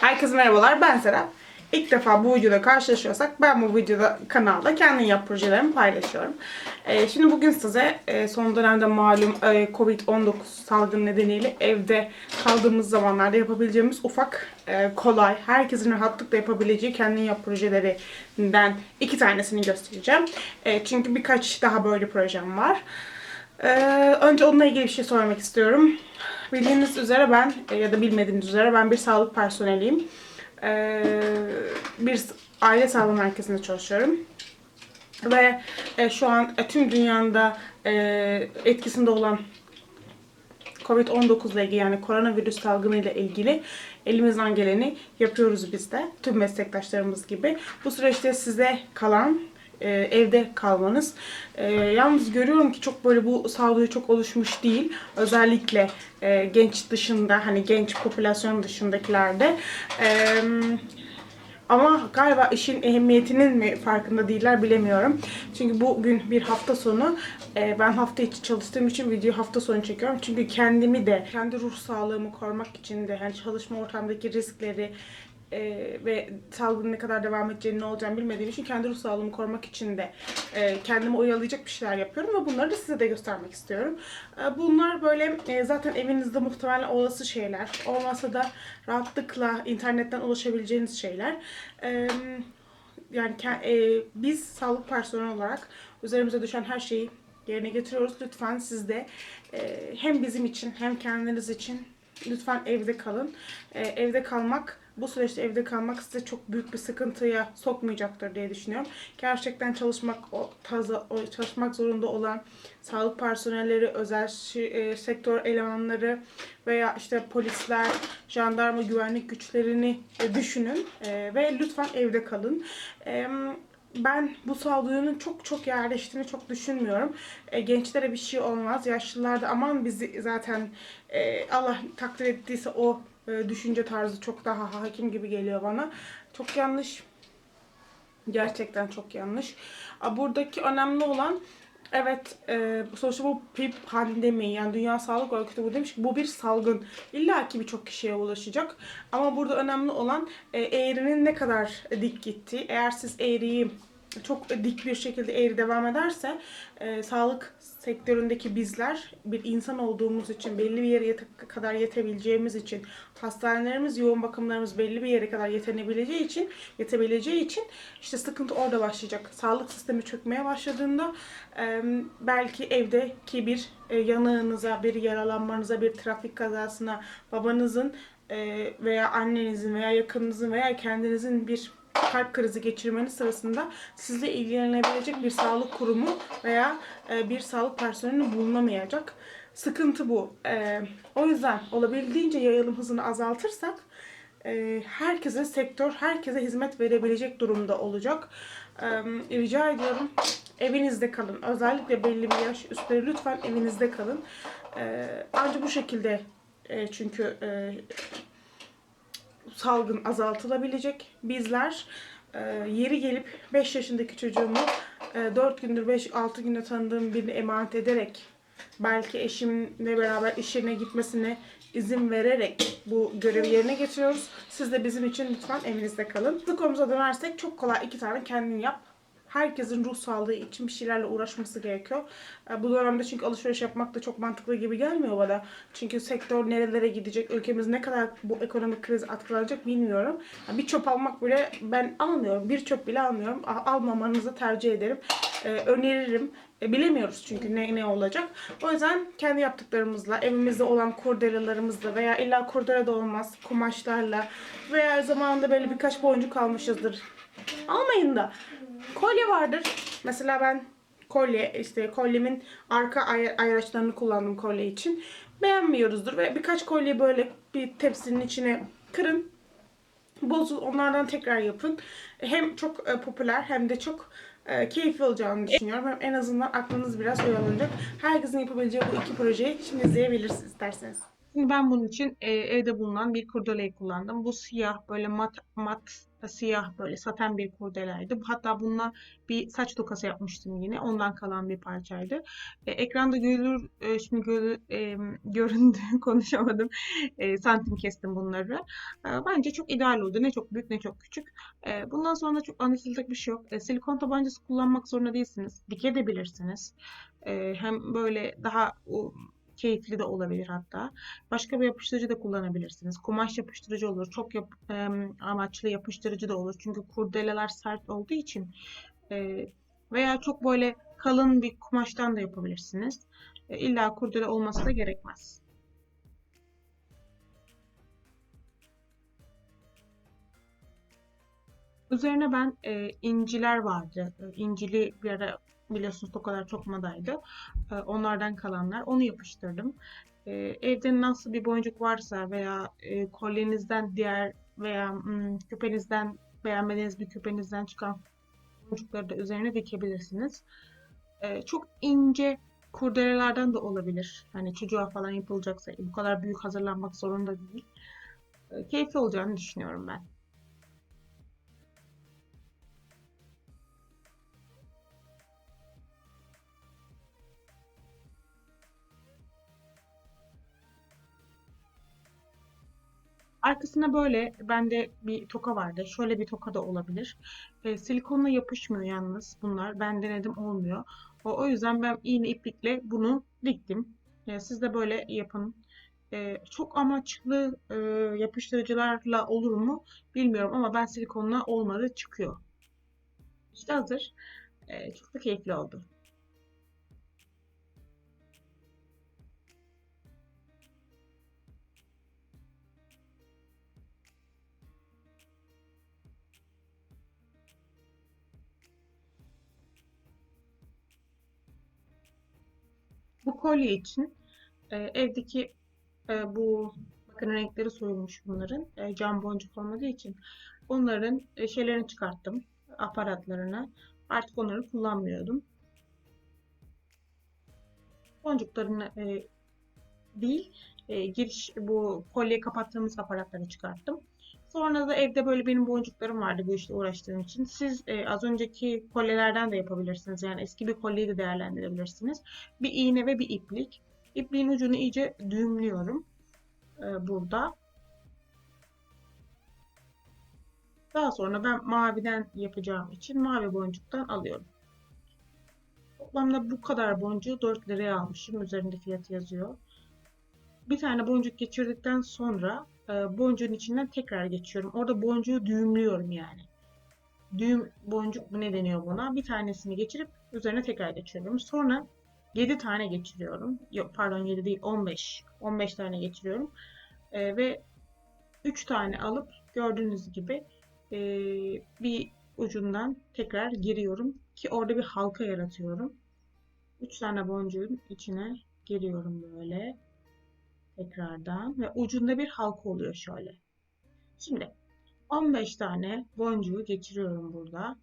Herkese merhabalar ben Serap. İlk defa bu videoda karşılaşıyorsak ben bu videoda kanalda kendin yap projelerimi paylaşıyorum. Ee, şimdi bugün size e, son dönemde malum e, Covid-19 salgını nedeniyle evde kaldığımız zamanlarda yapabileceğimiz ufak, e, kolay, herkesin rahatlıkla yapabileceği kendin yap projelerinden iki tanesini göstereceğim. E, çünkü birkaç daha böyle projem var. Ee, önce onunla ilgili bir şey sormak istiyorum. Bildiğiniz üzere ben ya da bilmediğiniz üzere ben bir sağlık personeliyim. Ee, bir aile sağlığı merkezinde çalışıyorum. Ve e, şu an e, tüm dünyada e, etkisinde olan Covid-19 ile ilgili yani koronavirüs salgını ile ilgili elimizden geleni yapıyoruz biz de. Tüm meslektaşlarımız gibi. Bu süreçte size kalan e, evde kalmanız. E, yalnız görüyorum ki çok böyle bu sağduyu çok oluşmuş değil. Özellikle e, genç dışında hani genç popülasyon dışındakilerde. E, ama galiba işin ehemmiyetinin mi farkında değiller bilemiyorum. Çünkü bugün bir hafta sonu. e, ben hafta içi çalıştığım için video hafta sonu çekiyorum. Çünkü kendimi de, kendi ruh sağlığımı korumak için de, yani çalışma ortamdaki riskleri e, ve salgının ne kadar devam edeceğini ne olacağını bilmediğim için kendi ruh sağlığımı korumak için de e, kendimi oyalayacak bir şeyler yapıyorum ve bunları da size de göstermek istiyorum. E, bunlar böyle e, zaten evinizde muhtemelen olası şeyler. Olmasa da rahatlıkla internetten ulaşabileceğiniz şeyler. E, yani e, biz sağlık personeli olarak üzerimize düşen her şeyi yerine getiriyoruz. Lütfen siz de e, hem bizim için hem kendiniz için lütfen evde kalın. E, evde kalmak bu süreçte evde kalmak size çok büyük bir sıkıntıya sokmayacaktır diye düşünüyorum. Gerçekten çalışmak o taza, o çalışmak zorunda olan sağlık personelleri, özel şi- e, sektör elemanları veya işte polisler, jandarma güvenlik güçlerini e, düşünün E, ve lütfen evde kalın. E, ben bu sağduyunun çok çok yerleştiğini çok düşünmüyorum. E, gençlere bir şey olmaz. Yaşlılar da aman bizi zaten e, Allah takdir ettiyse o düşünce tarzı çok daha hakim gibi geliyor bana. Çok yanlış. Gerçekten çok yanlış. Buradaki önemli olan Evet, e, sonuçta bu bir pandemi yani Dünya Sağlık Örgütü bu demiş ki bu bir salgın. İlla ki birçok kişiye ulaşacak. Ama burada önemli olan e, eğrinin ne kadar dik gittiği. Eğer siz eğriyi çok dik bir şekilde eğri devam ederse e, sağlık sektöründeki bizler bir insan olduğumuz için belli bir yere yete- kadar yetebileceğimiz için hastanelerimiz yoğun bakımlarımız belli bir yere kadar yetenebileceği için yetebileceği için işte sıkıntı orada başlayacak. Sağlık sistemi çökmeye başladığında e, belki evdeki bir e, yanığınıza, bir yaralanmanıza, bir trafik kazasına, babanızın e, veya annenizin veya yakınınızın veya kendinizin bir kalp krizi geçirmeniz sırasında sizle ilgilenebilecek bir sağlık kurumu veya e, bir sağlık personeli bulunamayacak. Sıkıntı bu. E, o yüzden olabildiğince yayılım hızını azaltırsak e, herkese sektör, herkese hizmet verebilecek durumda olacak. Rica ediyorum evinizde kalın. Özellikle belli bir yaş üstleri lütfen evinizde kalın. E, ancak bu şekilde çünkü salgın azaltılabilecek. Bizler e, yeri gelip 5 yaşındaki çocuğumu e, 4 gündür 5-6 günde tanıdığım birini emanet ederek belki eşimle beraber iş yerine gitmesine izin vererek bu görevi yerine getiriyoruz. Siz de bizim için lütfen evinizde kalın. Bu dönersek çok kolay iki tane kendin yap. Herkesin ruh sağlığı için bir şeylerle uğraşması gerekiyor. E, Bu dönemde çünkü alışveriş yapmak da çok mantıklı gibi gelmiyor bana. Çünkü sektör nerelere gidecek, ülkemiz ne kadar bu ekonomik kriz atlanacak bilmiyorum. Bir çöp almak bile ben almıyorum. Bir çöp bile almıyorum. Almamanızı tercih ederim. E, öneririm. E, bilemiyoruz çünkü ne ne olacak. O yüzden kendi yaptıklarımızla, evimizde olan kurdelalarımızla veya illa kurdele de olmaz kumaşlarla veya zamanında böyle birkaç boncuk almışızdır. Almayın da. Kolye vardır. Mesela ben kolye işte kolyemin arka ay- ayraçlarını kullandım kolye için. Beğenmiyoruzdur ve birkaç kolye böyle bir tepsinin içine kırın. Bozul onlardan tekrar yapın. Hem çok e, popüler hem de çok e, keyifli olacağını düşünüyorum. Hem en azından aklınız biraz oyalanacak. Herkesin yapabileceği bu iki projeyi şimdi izleyebilirsiniz isterseniz. Şimdi ben bunun için e, evde bulunan bir kurdeleyi kullandım. Bu siyah böyle mat mat siyah böyle saten bir kurdeleydi. Hatta bununla bir saç tokası yapmıştım yine. Ondan kalan bir parçaydı. E, ekranda görülür e, şimdi görü, e, göründü konuşamadım. E, santim kestim bunları. E, bence çok ideal oldu. Ne çok büyük ne çok küçük. E, bundan sonra çok anlatılacak bir şey yok. E, silikon tabancası kullanmak zorunda değilsiniz. Dikebilirsiniz. E, hem böyle daha o, keyifli de olabilir hatta. Başka bir yapıştırıcı da kullanabilirsiniz. Kumaş yapıştırıcı olur. Çok yap, e, amaçlı yapıştırıcı da olur. Çünkü kurdeleler sert olduğu için e, veya çok böyle kalın bir kumaştan da yapabilirsiniz. E, illa kurdele olması da gerekmez. Üzerine ben e, inciler vardı. E, incili bir ara biliyorsunuz o kadar çok modaydı. E, onlardan kalanlar. Onu yapıştırdım. E, evde nasıl bir boncuk varsa veya e, kolyenizden diğer veya hmm, küpenizden beğenmediğiniz bir küpenizden çıkan boncukları da üzerine dikebilirsiniz. E, çok ince kurdelelerden de olabilir. Hani çocuğa falan yapılacaksa bu kadar büyük hazırlanmak zorunda değil. Keyifli olacağını düşünüyorum ben. Arkasına böyle bende bir toka vardı. Şöyle bir toka da olabilir. E, silikonla yapışmıyor yalnız bunlar. Ben denedim olmuyor. O, o yüzden ben iğne iplikle bunu diktim. E, siz de böyle yapın. E, çok amaçlı e, yapıştırıcılarla olur mu bilmiyorum ama ben silikonla olmadı çıkıyor. İşte hazır. E, çok da keyifli oldu. Bu kolye için e, evdeki e, bu bakın renkleri soyulmuş bunların. E, cam boncuk olmadığı için onların e, şeylerini çıkarttım. Aparatlarını. Artık onları kullanmıyordum. Boncuklarını e, değil e, giriş bu kolye kapattığımız aparatları çıkarttım. Sonra da evde böyle benim boncuklarım vardı bu işle uğraştığım için. Siz e, az önceki kolyelerden de yapabilirsiniz. Yani eski bir kolyeyi de değerlendirebilirsiniz. Bir iğne ve bir iplik. İpliğin ucunu iyice düğümlüyorum e, burada. Daha sonra ben maviden yapacağım için mavi boncuktan alıyorum. Toplamda bu kadar boncuğu 4 liraya almışım. Üzerinde fiyatı yazıyor. Bir tane boncuk geçirdikten sonra boncuğun içinden tekrar geçiyorum. Orada boncuğu düğümlüyorum yani. Düğüm boncuk mu ne deniyor buna? Bir tanesini geçirip üzerine tekrar geçiriyorum. Sonra 7 tane geçiriyorum. Yok pardon 7 değil 15. 15 tane geçiriyorum. E, ve 3 tane alıp gördüğünüz gibi e, bir ucundan tekrar giriyorum ki orada bir halka yaratıyorum. 3 tane boncuğun içine giriyorum böyle tekrardan ve ucunda bir halka oluyor şöyle. Şimdi 15 tane boncuğu geçiriyorum burada.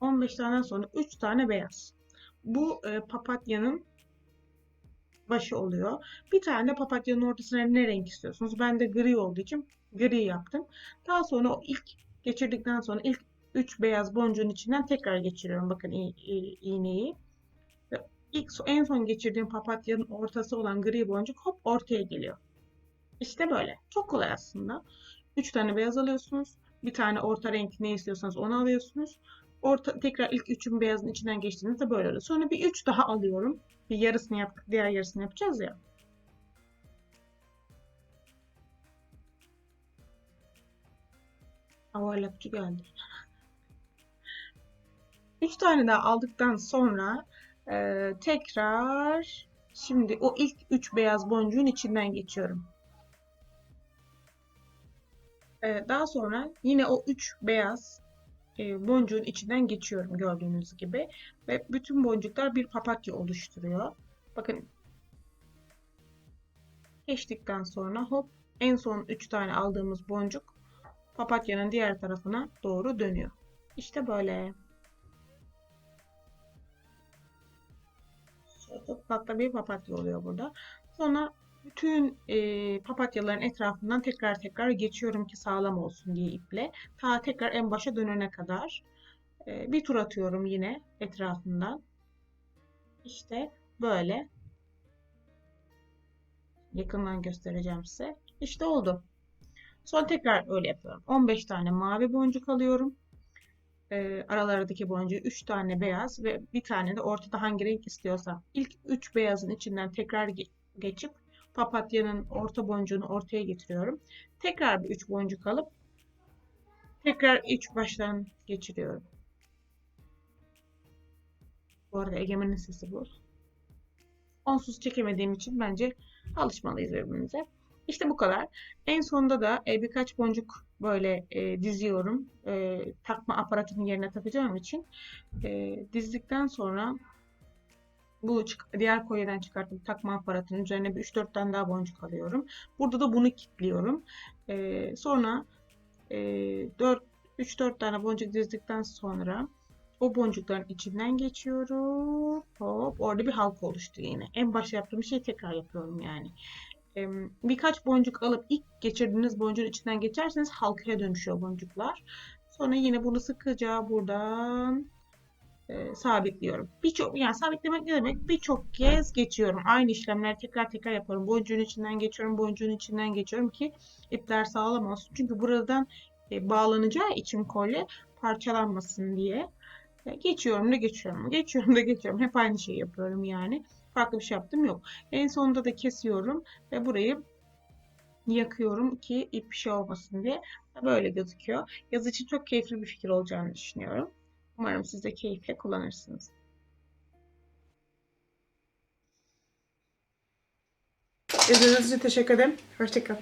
...15 tane sonra 3 tane beyaz. Bu e, papatyanın başı oluyor. Bir tane de papatyanın ortasına ne renk istiyorsunuz? Ben de gri olduğu için gri yaptım. Daha sonra o ilk geçirdikten sonra ilk 3 beyaz boncuğun içinden tekrar geçiriyorum. Bakın iğneyi. Ve ilk en son geçirdiğim papatyanın ortası olan gri boncuk hop ortaya geliyor. İşte böyle. Çok kolay aslında. 3 tane beyaz alıyorsunuz. Bir tane orta renk ne istiyorsanız onu alıyorsunuz. Orta, tekrar ilk üçün beyazın içinden geçtiğinizde böyle oluyor. Sonra bir 3 daha alıyorum. Bir yarısını yaptık. Diğer yarısını yapacağız ya. Havalatçı geldi. 3 tane daha aldıktan sonra e, tekrar şimdi o ilk 3 beyaz boncuğun içinden geçiyorum. E, daha sonra yine o 3 beyaz e, boncuğun içinden geçiyorum gördüğünüz gibi. Ve bütün boncuklar bir papatya oluşturuyor. Bakın geçtikten sonra hop en son 3 tane aldığımız boncuk papatyanın diğer tarafına doğru dönüyor. İşte böyle. Tatlı bir papatya oluyor burada. Sonra bütün e, papatyaların etrafından tekrar tekrar geçiyorum ki sağlam olsun diye iple. Ta tekrar en başa dönene kadar e, bir tur atıyorum yine etrafından. İşte böyle. Yakından göstereceğim size. İşte oldu. Sonra tekrar öyle yapıyorum. 15 tane mavi boncuk alıyorum. E, aralardaki boncuğu 3 tane beyaz ve bir tane de ortada hangi renk istiyorsam. İlk 3 beyazın içinden tekrar ge- geçip papatyanın orta boncuğunu ortaya getiriyorum. Tekrar bir 3 boncuk alıp tekrar 3 baştan geçiriyorum. Bu arada Egemen'in sesi bu. Onsuz çekemediğim için bence alışmalıyız birbirimize. İşte bu kadar. En sonunda da e, birkaç boncuk böyle e, diziyorum. E, takma aparatının yerine takacağım için. E, dizdikten sonra bu diğer kolyeden çıkarttığım takma aparatının üzerine bir 3-4 tane daha boncuk alıyorum. Burada da bunu kilitliyorum. E, sonra e, 4 3-4 tane boncuk dizdikten sonra o boncukların içinden geçiyorum. Hop orada bir halka oluştu yine. En başta yaptığım şeyi tekrar yapıyorum yani. Birkaç boncuk alıp ilk geçirdiğiniz boncuğun içinden geçerseniz halkaya dönüşüyor boncuklar. Sonra yine bunu sıkıca buradan e, sabitliyorum. Birçok yani sabitlemek ne demek? Birçok kez geçiyorum. Aynı işlemleri tekrar tekrar yapıyorum. Boncuğun içinden geçiyorum, boncuğun içinden geçiyorum ki ipler sağlam olsun. Çünkü buradan e, bağlanacağı için kolye parçalanmasın diye. E, Geçiyorum da geçiyorum, geçiyorum da geçiyorum. Hep aynı şeyi yapıyorum yani. Farklı bir şey yaptım yok. En sonunda da kesiyorum ve burayı yakıyorum ki ip şey olmasın diye. Böyle gözüküyor. Yaz için çok keyifli bir fikir olacağını düşünüyorum. Umarım siz de keyifle kullanırsınız. İzlediğiniz için teşekkür ederim. Hoşçakalın.